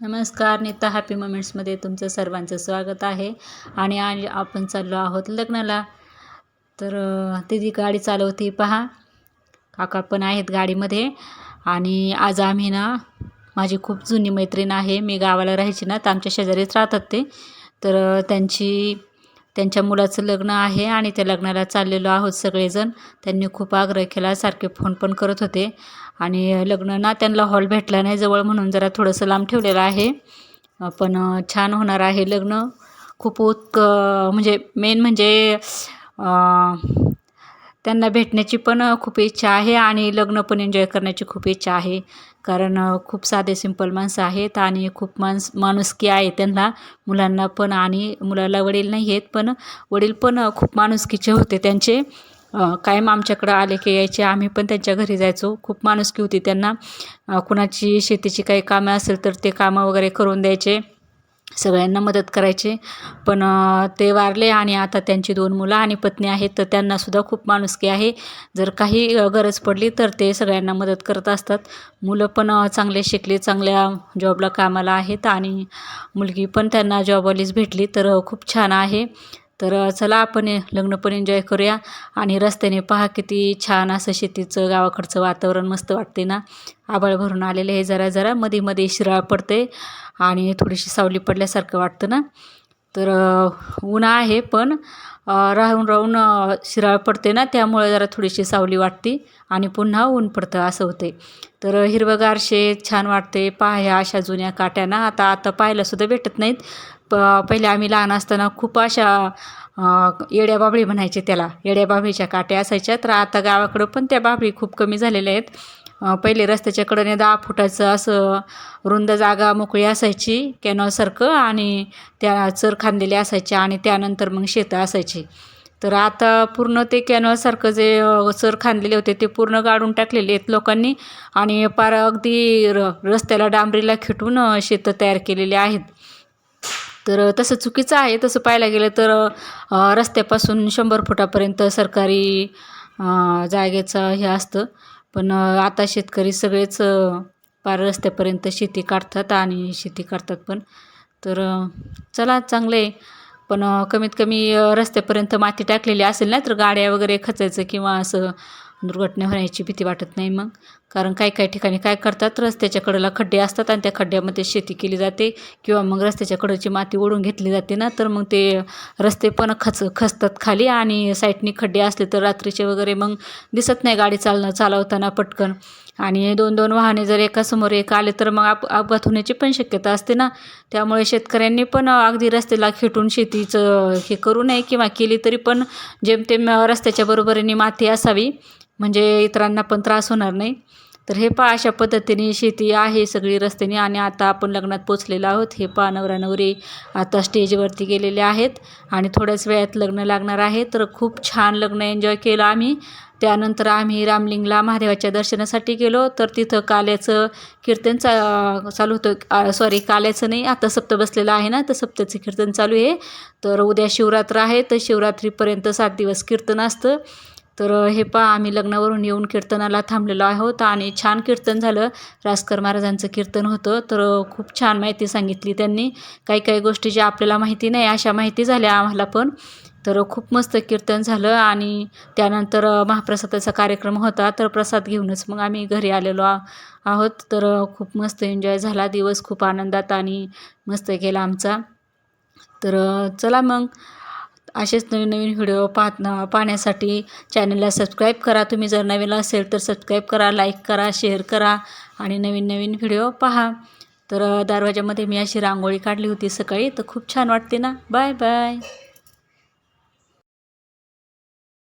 नमस्कार नीता हॅपी मोमेंट्समध्ये तुमचं सर्वांचं स्वागत आहे. आणि आज आपण चाललो आहोत लग्नाला. तर अं, गाडी चालवते पहा. काका पण आहेत गाडीमध्ये. आणि आज आम्ही ना माझी खूप जुनी मैत्रीण आहे. मी गावाला राहायची ना तर आमच्या शेजारीच राहतात ते. तर त्यांची त्यांच्या मुलाचं लग्न आहे आणि त्या लग्नाला चाललेलो आहोत सगळेजण. त्यांनी खूप आग्रह केला सारखे फोन पण करत होते. आणि लग्न ना त्यांना हॉल भेटला नाही जवळ म्हणून जरा थोडंसं लांब ठेवलेलं आहे. पण छान होणार आहे लग्न. खूप उत्क म्हणजे मेन म्हणजे त्यांना भेटण्याची पण खूप इच्छा आहे आणि लग्न पण एन्जॉय करण्याची खूप इच्छा आहे. कारण खूप साधे सिंपल माणसं आहेत आणि खूप माणस माणुसकी आहे त्यांना. मुलांना पण आणि मुलाला वडील नाही आहेत पण वडील पण खूप माणुसकीचे होते त्यांचे. कायम आमच्याकडं आले की यायचे. आम्ही पण त्यांच्या घरी जायचो. खूप माणुसकी होती त्यांना. कुणाची शेतीची काही कामं असेल तर ते कामं वगैरे करून द्यायचे. सगळ्यांना मदत करायचे. पण ते वारले आणि आता त्यांची दोन मुलं आणि पत्नी आहेत तर त्यांनासुद्धा खूप माणुसकी आहे. जर काही गरज पडली तर ते सगळ्यांना मदत करत असतात. मुलं पण चांगले शिकले चांगल्या जॉबला कामाला आहेत आणि मुलगी पण त्यांना जॉबवालीच भेटली तर खूप छान आहे. तर चला आपण लग्न पण एन्जॉय करूया आणि रस्त्याने पहा किती छान असं शेतीचं गावाकडचं वातावरण मस्त वाटते ना. आबाळ भरून आलेले आहे जरा जरा मध्ये मध्ये शिराळ पडते आणि थोडीशी सावली पडल्यासारखं वाटतं ना. तर ऊन आहे पण राहून राहून शिराळ पडते ना त्यामुळे जरा थोडीशी सावली वाटते आणि पुन्हा ऊन पडतं असं होते तर हिरवगारशे छान वाटते पाह्या अशा जुन्या काट्या ना आता आता पाहायलासुद्धा भेटत नाहीत. प पहिले आम्ही लहान असताना खूप अशा येड्या बाबळी म्हणायचे त्याला. येड्या बाबळीच्या काट्या असायच्या. तर आता गावाकडं पण त्या बाबळी खूप कमी झालेल्या आहेत. पहिले रस्त्याच्या कडेने दहा फुटाचं असं रुंद जागा मोकळी असायची कॅनॉलसारखं आणि त्या चर खांदलेले असायचे आणि त्यानंतर मग शेतं असायची. तर आता पूर्ण ते कॅनॉलसारखं जे सर चर खांदलेले होते ते पूर्ण गाडून टाकलेले आहेत लोकांनी आणि पार अगदी र रस्त्याला डांबरीला खिटून शेतं तयार केलेली आहेत. तर तसं चुकीचं आहे. तसं पाहायला गेलं तर रस्त्यापासून शंभर फुटापर्यंत सरकारी जागेचं हे असतं. पण आता शेतकरी सगळेच पार रस्त्यापर्यंत शेती काढतात आणि शेती करतात पण. तर चला चांगलं आहे. पण कमीत कमी रस्त्यापर्यंत माती टाकलेली असेल ना तर गाड्या वगैरे खचायचं किंवा असं दुर्घटना होण्याची भीती वाटत नाही मग. कारण काही काही ठिकाणी काय करतात रस्त्याच्या कडेला खड्डे असतात आणि त्या खड्ड्यामध्ये शेती केली जाते किंवा मग रस्त्याच्या कडेची माती ओढून घेतली जाते ना तर मग ते रस्ते पण खच खचतात खाली आणि साईडनी खड्डे असले तर रात्रीचे वगैरे मग दिसत नाही गाडी चालणं चालवताना पटकन. आणि दोन दोन वाहने जर एकासमोर एक आले तर मग आप अपघात होण्याची पण शक्यता असते ना. त्यामुळे शेतकऱ्यांनी पण अगदी रस्त्याला खेटून शेतीचं हे करू नये किंवा केली तरी पण जेमतेम रस्त्याच्या बरोबरीने माती असावी म्हणजे इतरांना पण त्रास होणार नाही. तर हे पहा अशा पद्धतीने शेती आहे सगळी रस्त्याने आणि आता आपण लग्नात पोचलेलो आहोत. हे पहा नवरा नवरी आता स्टेजवरती गेलेले आहेत आणि थोड्याच वेळात लग्न लागणार आहे. तर खूप छान लग्न एन्जॉय केलं आम्ही. त्यानंतर आम्ही रामलिंगला महादेवाच्या दर्शनासाठी गेलो. तर तिथं काल्याचं कीर्तन चा चालू होतं. सॉरी काल्याचं नाही आता सप्त बसलेलं आहे ना तर सप्ताचं कीर्तन चालू आहे. तर उद्या शिवरात्र आहे तर शिवरात्रीपर्यंत सात दिवस कीर्तन असतं. तर हे पहा आम्ही लग्नावरून येऊन कीर्तनाला थांबलेलो आहोत आणि छान कीर्तन झालं. रासकर महाराजांचं कीर्तन होतं. तर खूप छान माहिती सांगितली त्यांनी. काही काही गोष्टी ज्या आपल्याला माहिती नाही अशा माहिती झाल्या आम्हाला पण. तर खूप मस्त कीर्तन झालं आणि त्यानंतर महाप्रसादाचा कार्यक्रम होता तर प्रसाद घेऊनच मग आम्ही घरी आलेलो आ आहोत. तर खूप मस्त एन्जॉय झाला दिवस खूप आनंदात आणि मस्त गेला आमचा. तर चला मग असेच नवीन नवीन व्हिडिओ पाहत पाहण्यासाठी चॅनलला सबस्क्राईब करा. तुम्ही जर नवीन असेल तर सबस्क्राईब करा लाईक करा शेअर करा आणि नवीन नवीन व्हिडिओ पहा. तर दरवाजामध्ये मी अशी रांगोळी काढली होती सकाळी तर खूप छान वाटते ना. Bye bye.